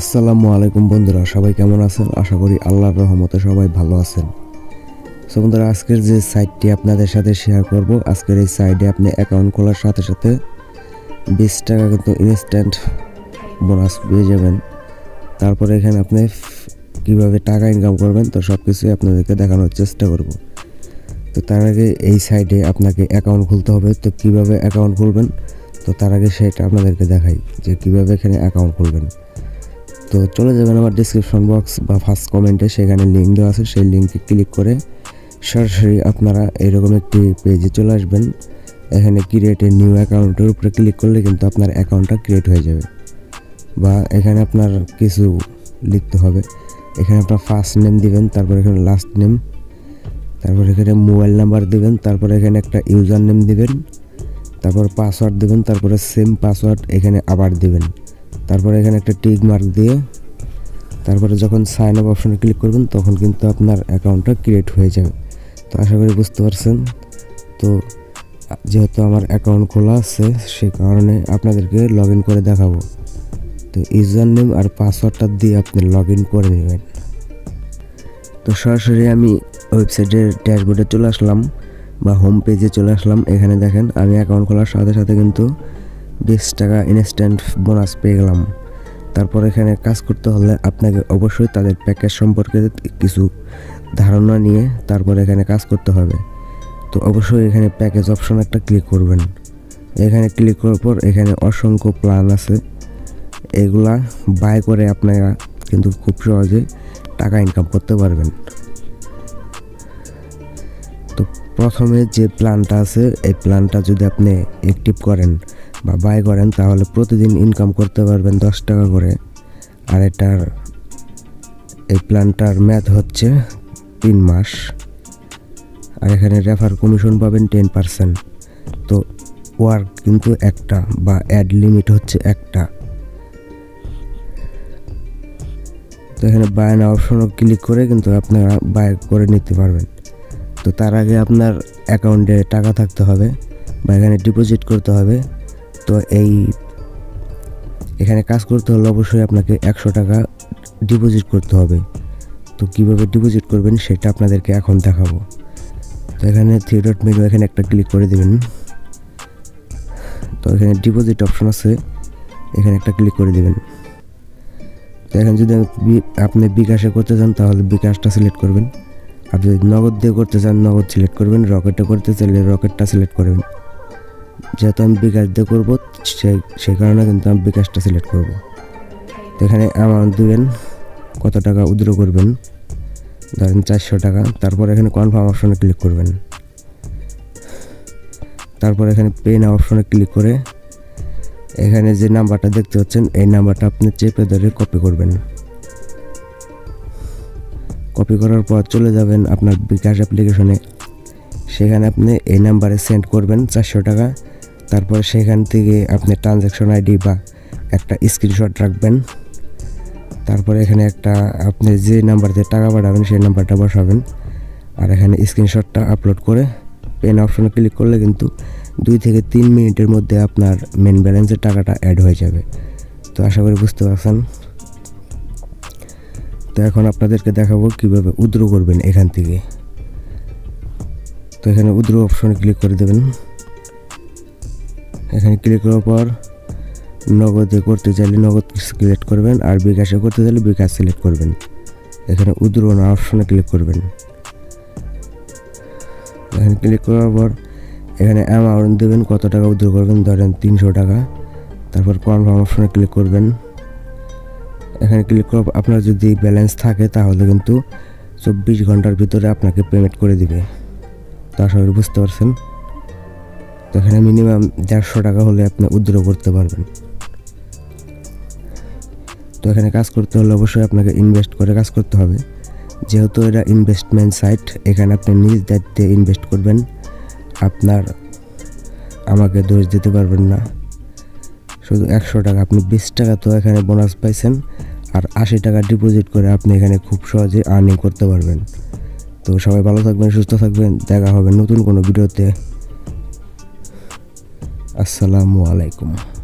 আসসালামু আলাইকুম বন্ধুরা, সবাই কেমন আছেন? আশা করি আল্লাহর রহমতে সবাই ভালো আছেন। সো বন্ধুরা, আজকের যে সাইটটি আপনাদের সাথে শেয়ার করব, আজকের এই সাইটে আপনি অ্যাকাউন্ট খোলার সাথে সাথে বিশ টাকা কিন্তু ইনস্ট্যান্ট বোনাস পেয়ে যাবেন। তারপরে এখানে আপনি কীভাবে টাকা ইনকাম করবেন, তো সব কিছুই আপনাদেরকে দেখানোর চেষ্টা করব। তো তার আগে এই সাইডে আপনাকে অ্যাকাউন্ট খুলতে হবে, তো কীভাবে অ্যাকাউন্ট খুলবেন? তো তার আগে সেটা আপনাদেরকে দেখাই যে কীভাবে এখানে অ্যাকাউন্ট খুলবেন। তো চলে যাবেন আমার ডিসক্রিপশন বক্স বা ফার্স্ট কমেন্টে সেখানে লিঙ্ক দেওয়া আছে, সেই লিঙ্কে ক্লিক করে সরাসরি আপনারা এরকম একটি পেজে চলে আসবেন। এখানে ক্রিয়েট এ নিউ অ্যাকাউন্টের উপরে ক্লিক করলে কিন্তু আপনার অ্যাকাউন্টটা ক্রিয়েট হয়ে যাবে। বা এখানে আপনার কিছু লিখতে হবে। এখানে আপনার ফার্স্ট নেম দিবেন, তারপর এখানে লাস্ট নেম তারপর এখানে মোবাইল নাম্বার দিবেন, তারপর এখানে একটা ইউজার নেম দিবেন, তারপর পাসওয়ার্ড দিবেন, তারপরে সেম পাসওয়ার্ড এখানে আবার দিবেন। তারপরে এখানে একটা টিক মার্ক দিয়ে তারপরে যখন সাইন আপ অপশনে ক্লিক করবেন, তখন কিন্তু আপনার অ্যাকাউন্টটা ক্রিয়েট হয়ে যাবে। তো আশা করি বুঝতে পারছেন। তো, যেহেতু আমার অ্যাকাউন্ট খোলা আছে, সে কারণে আপনাদেরকে লগ ইন করে দেখাবো। তো ইউজার নেম আর পাসওয়ার্ডটা দিয়ে আপনি লগ ইন করে নেবেন। তো সরাসরি আমি ওয়েবসাইটের ড্যাশবোর্ডে চলে আসলাম বা হোম পেজে চলে আসলাম। এখানে দেখেন, আমি অ্যাকাউন্ট খোলার সাথে সাথে কিন্তু বিশ টাকা ইনস্ট্যান্ট বোনাস পেয়ে গেলাম। তারপর এখানে কাজ করতে হলে আপনাকে অবশ্যই তাদের প্যাকেজ সম্পর্কে কিছু ধারণা নিয়ে তারপর এখানে কাজ করতে হবে। তো অবশ্যই এখানে প্যাকেজ অপশন একটা ক্লিক করবেন। এখানে ক্লিক করার পর এখানে অসংখ্য প্ল্যান আছে। এগুলা বাই করে আপনারা কিন্তু খুব সহজে টাকা ইনকাম করতে পারবেন। তো প্রথমে যে প্ল্যানটা আছে, এই প্ল্যানটা যদি আপনি অ্যাক্টিভ করেন বা বাই করেন, তাহলে প্রতিদিন ইনকাম করতে পারবেন দশ টাকা করে। আর এটার, এই প্ল্যানটার ম্যাথ হচ্ছে তিন মাস। আর এখানে রেফার কমিশন পাবেন টেন পার্সেন্ট তো ওয়ার্ক কিন্তু একটা বা অ্যাড লিমিট হচ্ছে একটা। তো এখানে বাই না অপশনও ক্লিক করে কিন্তু আপনারা বাই করে নিতে পারবেন। তো তার আগে আপনার অ্যাকাউন্টে টাকা থাকতে হবে বা এখানে ডিপোজিট করতে হবে। তো এই এখানে কাজ করতে হলে অবশ্যই আপনাকে একশো টাকা ডিপোজিট করতে হবে। তো কীভাবে ডিপোজিট করবেন সেটা আপনাদেরকে এখন দেখাবো। তো এখানে থ্রি ডট মেনু এখানে একটা ক্লিক করে দেবেন। তো এখানে ডিপোজিট অপশন আছে, এখানে একটা ক্লিক করে দেবেন। তো এখানে যদি আপনি বিকাশে করতে চান তাহলে বিকাশটা সিলেক্ট করবেন। আর যদি নগদ দিয়ে করতে চান, নগদ সিলেক্ট করবেন। রকেটে করতে চাইলে রকেটটা সিলেক্ট করবেন। যেহেতু আমি বিকাশ দিয়ে করব, সেই কারণে কিন্তু আমি বিকাশটা সিলেক্ট করব। এখানে অ্যামাউন্ট দেবেন কত টাকা উদ্র করবেন, ধরেন চারশো টাকা, তারপর এখানে কনফার্ম অপশনে ক্লিক করবেন। তারপর এখানে পে না অপশনে ক্লিক করে এখানে যে নাম্বারটা দেখতে পাচ্ছেন, এই নাম্বারটা আপনি চেপে ধরে কপি করবেন। কপি করার পর চলে যাবেন আপনার বিকাশ অ্যাপ্লিকেশনে সেখানে আপনি এই নাম্বারে সেন্ড করবেন চারশো টাকা। তারপর সেখান থেকে আপনি ট্রানজ্যাকশন আইডি বা একটা স্ক্রিনশট রাখবেন। তারপরে এখানে একটা আপনি যে নাম্বার দিয়ে টাকা পাঠাবেন, সেই নাম্বারটা বসাবেন। আর এখানে স্ক্রিনশটটা আপলোড করে পেন অপশনে ক্লিক করলে কিন্তু দুই থেকে তিন মিনিটের মধ্যে আপনার মেন ব্যালেন্সের টাকাটা অ্যাড হয়ে যাবে। তো আশা করি বুঝতে পারছেন। তো এখন আপনাদেরকে দেখাবো কীভাবে উদ্র করবেন এখান থেকে। তো এখানে উদ্র অপশনে ক্লিক করে দেবেন। এখানে ক্লিক করার পর নগদে করতে চাইলে নগদ সিলেক্ট করবেন আর বিকাশে করতে চাইলে বিকাশ সিলেক্ট করবেন। এখানে উদ্র না অপশনে ক্লিক করবেন। এখানে ক্লিক করার পর এখানে অ্যামাউন্ট দেবেন, কত টাকা উদ্র করবেন, ধরেন তিনশো টাকা। তারপর কনফার্ম অপশনে ক্লিক করবেন। এখানে ক্লিক করার আপনার যদি ব্যালেন্স থাকে তাহলে কিন্তু চব্বিশ ঘণ্টার ভিতরে আপনাকে পেমেন্ট করে দিবে। তো করি বুঝতে পারছেন। তো এখানে মিনিমাম দেড়শো টাকা হলে আপনি উদ্র করতে পারবেন। তো এখানে কাজ করতে হলে অবশ্যই আপনাকে ইনভেস্ট করে কাজ করতে হবে। যেহেতু এটা ইনভেস্টমেন্ট সাইট এখানে আপনি নিজ দায়িত্বে ইনভেস্ট করবেন। আপনার আমাকে দোষ দিতে পারবেন না। শুধু একশো টাকা, আপনি বিশ টাকা তো এখানে বোনাস পাইছেন। আর আশি টাকা ডিপোজিট করে আপনি এখানে খুব সহজে আর্নিং করতে পারবেন। তো সবাই ভালো থাকবেন, সুস্থ থাকবেন। দেখা হবে নতুন কোনো ভিডিওতে আসসালামু আলাইকুম।